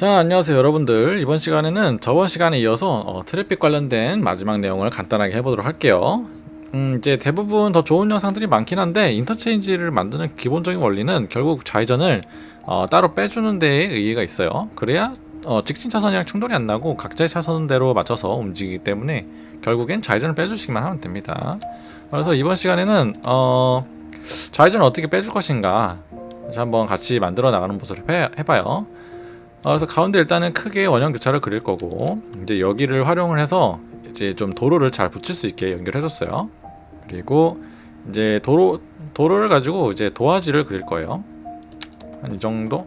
자, 안녕하세요, 여러분들. 이번 시간에는 저번 시간에 이어서 어, 트래픽 관련된 마지막 내용을 간단하게 해보도록 할게요. 음, 이제 대부분 더 좋은 영상들이 많긴 한데 인터체인지를 만드는 기본적인 원리는 결국 좌회전을 어, 따로 빼주는 데에 의의가 있어요. 그래야 어, 직진 차선이랑 충돌이 안 나고 각자의 차선대로 맞춰서 움직이기 때문에 결국엔 좌회전을 빼주시기만 하면 됩니다. 그래서 이번 시간에는 어, 좌회전을 어떻게 빼줄 것인가 한번 같이 만들어 나가는 모습을 해, 해봐요. 어, 그래서 가운데 일단은 크게 원형 교차를 그릴 거고 이제 여기를 활용을 해서 이제 좀 도로를 잘 붙일 수 있게 연결해줬어요. 그리고 이제 도로 도로를 가지고 이제 도화지를 그릴 거예요. 한 이 정도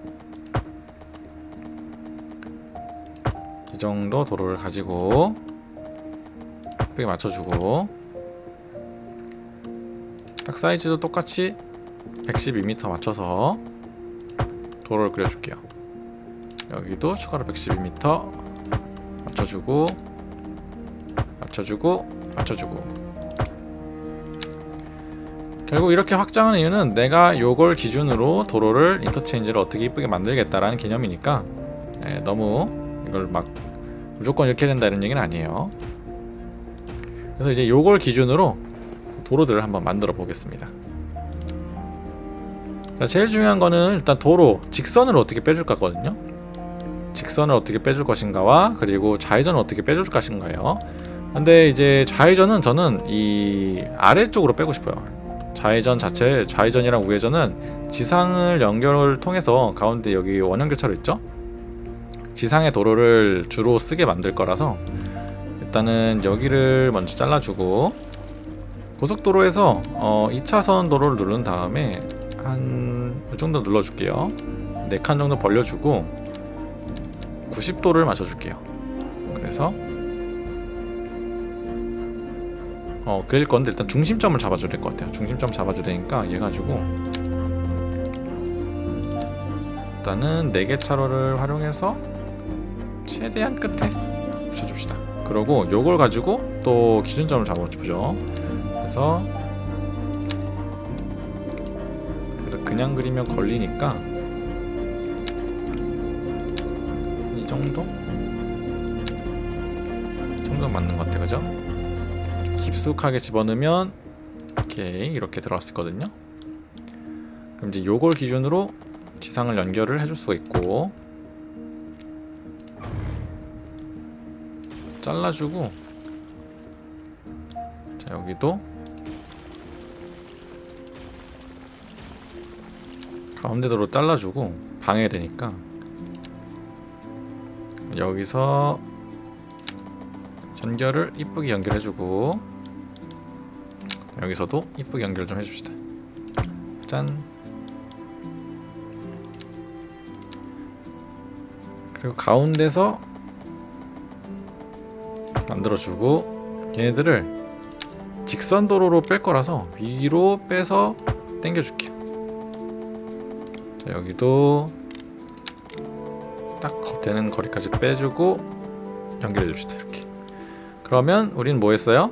이 정도 도로를 가지고 예쁘게 맞춰주고 딱 사이즈도 똑같이 112m 맞춰서 도로를 그려줄게요. 여기도 추가로 112m 맞춰주고 맞춰주고 맞춰주고. 결국 이렇게 확장한 이유는 내가 요걸 기준으로 도로를 인터체인지를 어떻게 이쁘게 만들겠다라는 개념이니까. 예, 너무 이걸 막 무조건 이렇게 된다 이런 얘기는 아니에요. 그래서 이제 요걸 기준으로 도로들을 한번 만들어 보겠습니다. 자, 제일 중요한 거는 일단 도로 직선을 어떻게 빼줄 거거든요 직선을 어떻게 빼줄 것인가와 그리고 좌회전을 어떻게 빼줄 것인가요. 근데 이제 좌회전은 저는 이 아래쪽으로 빼고 싶어요. 좌회전 자체, 좌회전이랑 우회전은 지상을 연결을 통해서 가운데 여기 원형 교차로 있죠? 지상의 도로를 주로 쓰게 만들 거라서 일단은 여기를 먼저 잘라주고 고속도로에서 어, 2차선 도로를 누른 다음에 한 이 정도 눌러줄게요. 4칸 정도 벌려주고 90도를 맞춰줄게요. 그래서 어 그릴 건데 일단 중심점을 잡아줘야 될 것 같아요. 중심점 잡아줘야 되니까 얘 가지고 일단은 4개 차로를 활용해서 최대한 끝에 붙여줍시다. 그러고 요걸 가지고 또 기준점을 잡아주죠. 그래서 그래서 그냥 그리면 걸리니까 정도? 이 정도 맞는 것 같아 그죠? 좀 깊숙하게 집어넣으면 오케이 이렇게 들어갔을 거든요 그럼 이제 요걸 기준으로 지상을 연결을 해줄 수가 있고 잘라주고 자 여기도 가운데 도로 잘라주고 방해되니까 여기서 연결을 이쁘게 연결해주고 여기서도 이쁘게 연결 좀 해줍시다. 짠. 그리고 가운데서 만들어주고 얘네들을 직선 도로로 뺄 거라서 위로 빼서 당겨줄게요. 자, 여기도 딱 되는 거리까지 빼주고 연결해 줍시다 이렇게. 그러면 우린 뭐 했어요?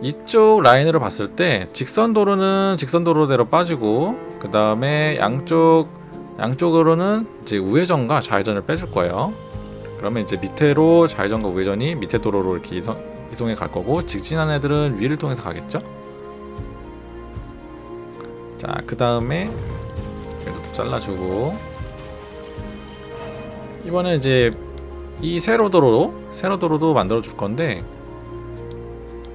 이쪽 라인으로 봤을 때 직선 도로는 직선 도로대로 빠지고 그 다음에 양쪽 양쪽으로는 이제 우회전과 좌회전을 빼줄 거예요. 그러면 이제 밑에로 좌회전과 우회전이 밑에 도로로 이렇게 이동, 이동해 갈 거고 직진한 애들은 위를 통해서 가겠죠? 자 그 다음에 이것도 잘라주고 이번에 이제 이 세로 도로 세로 도로도 만들어 줄 건데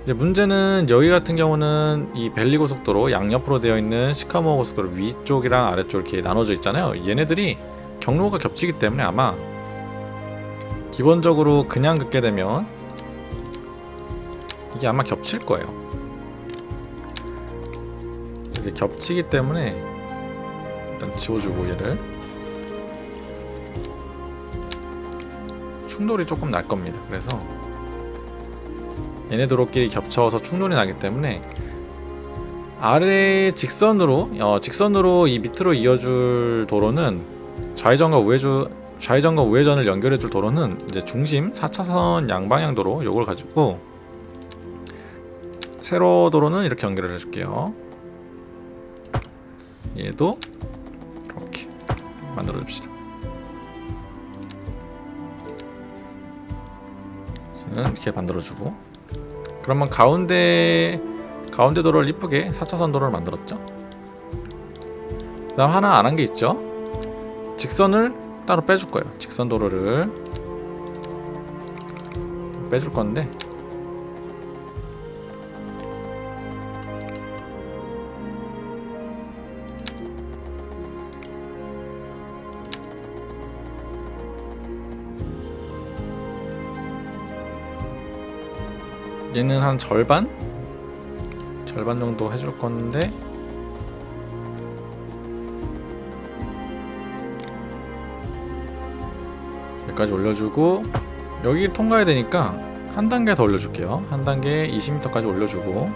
이제 문제는 여기 같은 경우는 이 벨리 고속도로 양옆으로 되어 있는 시카모 고속도로 위쪽이랑 아래쪽 이렇게 나눠져 있잖아요. 얘네들이 경로가 겹치기 때문에 아마 기본적으로 그냥 긋게 되면 이게 아마 겹칠 거예요. 이제 겹치기 때문에 일단 지워주고 얘를 충돌이 조금 날 겁니다. 그래서 얘네 도로끼리 겹쳐서 충돌이 나기 때문에 아래 직선으로 어, 직선으로 이 밑으로 이어줄 도로는 좌회전과 우회전 좌회전과 우회전을 연결해줄 도로는 이제 중심 4차선 양방향 도로 요걸 가지고 세로 도로는 이렇게 연결을 해줄게요. 얘도 이렇게 만들어 줍시다. 이렇게 만들어주고. 그러면 가운데 가운데 도로를 이쁘게 4차선 도로를 만들었죠? 그 다음 하나 안 한 게 있죠? 직선을 따로 빼줄 거예요. 직선 도로를. 빼줄 건데 얘는 한 절반? 절반 정도 해줄 건데. 여기까지 올려주고 여기 통과해야 되니까 한 단계 더 올려줄게요. 한 단계 20m까지 올려주고.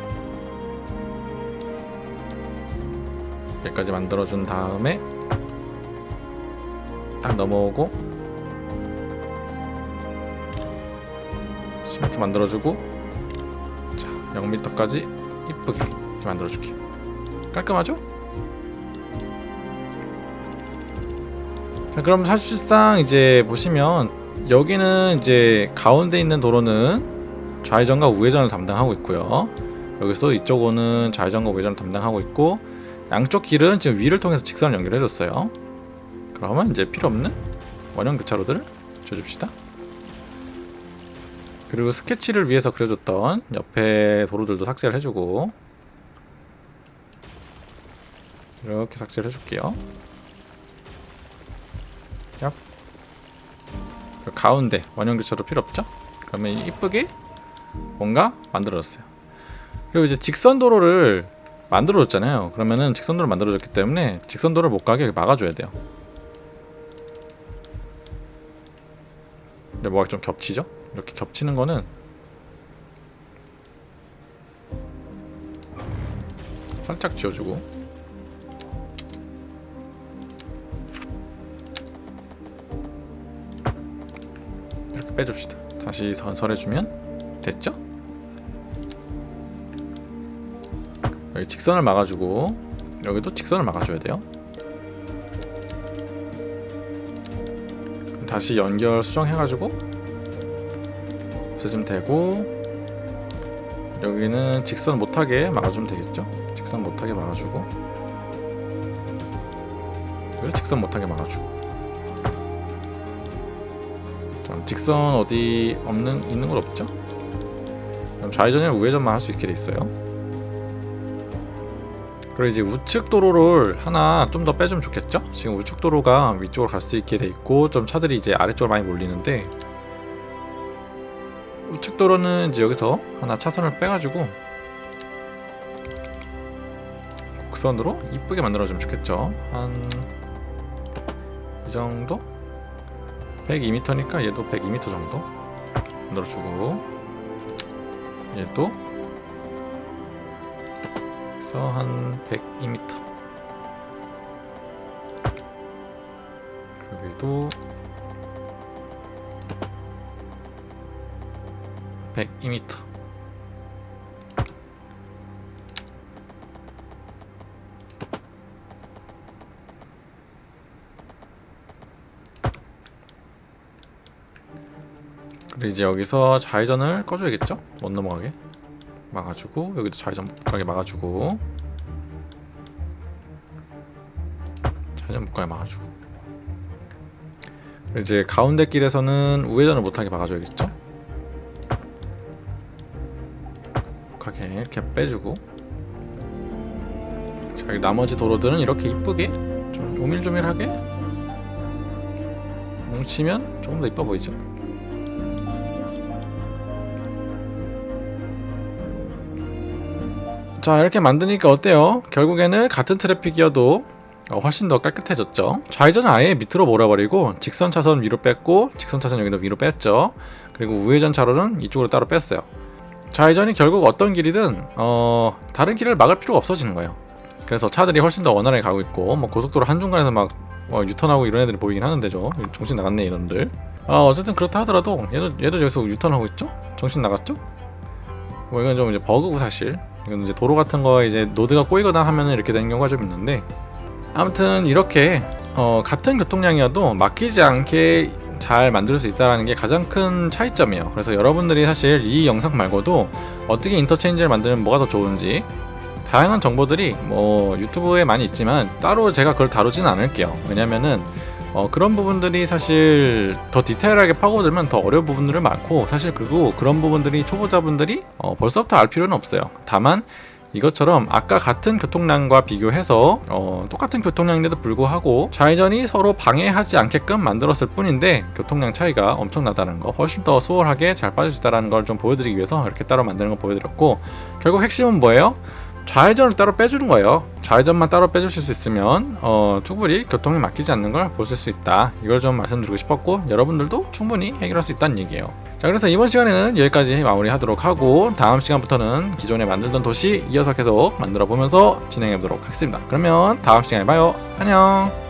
여기까지 만들어준 다음에 딱 넘어오고 10m 만들어주고. 자 0m까지 이쁘게 이렇게 만들어줄게요. 깔끔하죠? 자 그럼 사실상 이제 보시면 여기는 이제 가운데 있는 도로는 좌회전과 우회전을 담당하고 있고요. 여기서 이쪽은 좌회전과 우회전을 담당하고 있고 양쪽 길은 지금 위를 통해서 직선을 연결해 줬어요. 그러면 이제 필요 없는 원형 교차로들을 줘줍시다 그리고 스케치를 위해서 그려줬던 옆에 도로들도 삭제를 해주고 이렇게 삭제를 해줄게요. 얍. 그리고 가운데 원형 교차로 필요 없죠? 그러면 이쁘게 뭔가 만들어졌어요. 그리고 이제 직선 도로를 만들어줬잖아요. 그러면은 직선 도로를 만들어줬기 때문에 직선 도로를 못 가게 막아줘야 돼요. 근데 뭐가 좀 겹치죠? 이렇게 겹치는 거는 살짝 지워주고. 이렇게 빼줍시다. 다시 선설해주면 됐죠? 여기 직선을 막아주고 여기도 직선을 막아줘야 돼요. 다시 연결 수정해가지고 없애주면 되고 여기는 직선 못하게 막아주면 되겠죠? 직선 못하게 막아주고. 여기 직선 못하게 막아주고. 자, 직선 어디 없는 있는 건 없죠? 그럼 좌회전이나 우회전만 할 수 있게 돼 있어요. 그리고 이제 우측 도로를 하나 좀 더 빼주면 좋겠죠? 지금 우측 도로가 위쪽으로 갈 수 있게 돼 있고 좀 차들이 이제 아래쪽으로 많이 몰리는데 우측 도로는 이제 여기서 하나 차선을 빼가지고 곡선으로 이쁘게 만들어주면 좋겠죠. 한 이 정도? 102m니까 얘도 102m 정도 만들어주고 얘도 그래서 한 102m 여기도 102m 그리고 이제 여기서 좌회전을 꺼줘야겠죠? 못 넘어가게 막아주고 여기도 좌회전 못 가게 막아주고 좌회전 못 가게 막아주고 이제 가운데 길에서는 우회전을 못하게 막아줘야겠죠? 하게 이렇게 빼주고. 자 나머지 도로들은 이렇게 이쁘게 좀 오밀조밀하게 뭉치면 조금 더 이뻐 보이죠? 자 이렇게 만드니까 어때요? 결국에는 같은 트래픽이어도 어, 훨씬 더 깨끗해졌죠? 좌회전은 아예 밑으로 몰아버리고 직선 차선 위로 뺐고 직선 차선 여기도 위로 뺐죠? 그리고 우회전 차로는 이쪽으로 따로 뺐어요 좌회전이 결국 어떤 길이든 어, 다른 길을 막을 필요가 없어지는 거예요. 그래서 차들이 훨씬 더 원활하게 가고 있고 뭐 고속도로 한 중간에서 막 어, 유턴하고 이런 애들이 보이긴 하는데죠. 정신 나갔네 이런들. 어, 어쨌든 그렇다 하더라도 얘도 얘도 여기서 유턴하고 있죠? 정신 나갔죠? 뭐 이건 좀 이제 버그고 사실. 이건 이제 도로 같은 거 이제 노드가 꼬이거나 하면은 이렇게 되는 경우가 좀 있는데 아무튼 이렇게 어, 같은 교통량이어도 막히지 않게 잘 만들 수 있다는 게 가장 큰 차이점이에요. 그래서 여러분들이 사실 이 영상 말고도 어떻게 인터체인지를 만들면 뭐가 더 좋은지 다양한 정보들이 뭐 유튜브에 많이 있지만 따로 제가 그걸 다루지는 않을게요. 왜냐면은 어, 그런 부분들이 사실 더 디테일하게 파고들면 더 어려운 부분들이 많고 사실 그리고 그런 부분들이 초보자분들이 어, 벌써부터 알 필요는 없어요. 다만 이것처럼 아까 같은 교통량과 비교해서 어, 똑같은 교통량인데도 불구하고 좌회전이 서로 방해하지 않게끔 만들었을 뿐인데 교통량 차이가 엄청나다는 거 훨씬 더 수월하게 잘 빠질 수 있다는 걸 좀 보여드리기 위해서 이렇게 따로 만드는 거 보여드렸고 결국 핵심은 뭐예요? 좌회전을 따로 빼주는 거예요. 좌회전만 따로 빼주실 수 있으면 어, 충분히 교통에 맡기지 않는 걸 보실 수 있다. 이걸 좀 말씀드리고 싶었고 여러분들도 충분히 해결할 수 있다는 얘기예요. 자 그래서 이번 시간에는 여기까지 마무리하도록 하고 다음 시간부터는 기존에 만들던 도시 이어서 계속 만들어 보면서 진행해 보도록 하겠습니다. 그러면 다음 시간에 봐요. 안녕.